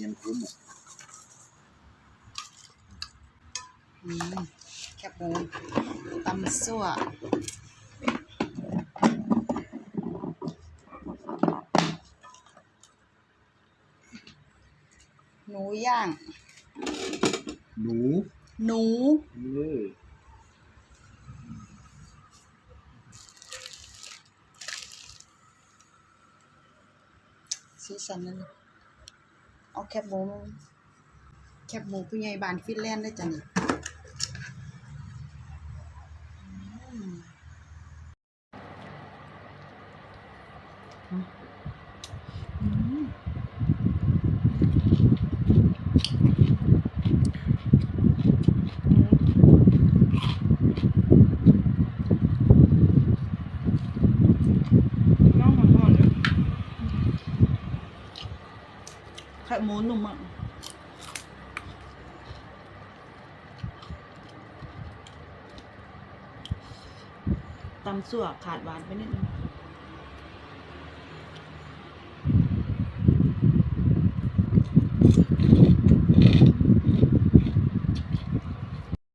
กินคุ้มอะอืมแคบหมูตำซั่วหนูย่าง หนู หนูเออสีสันนั่นน่ะ เอาแคบหมูแคบหมูผู้ใหญ่บ้านฟินแลนด์ได้จ้ะนี่อืม ไข่หมูนุ่มอะตำสั่วขาดหวานไปนิดนึง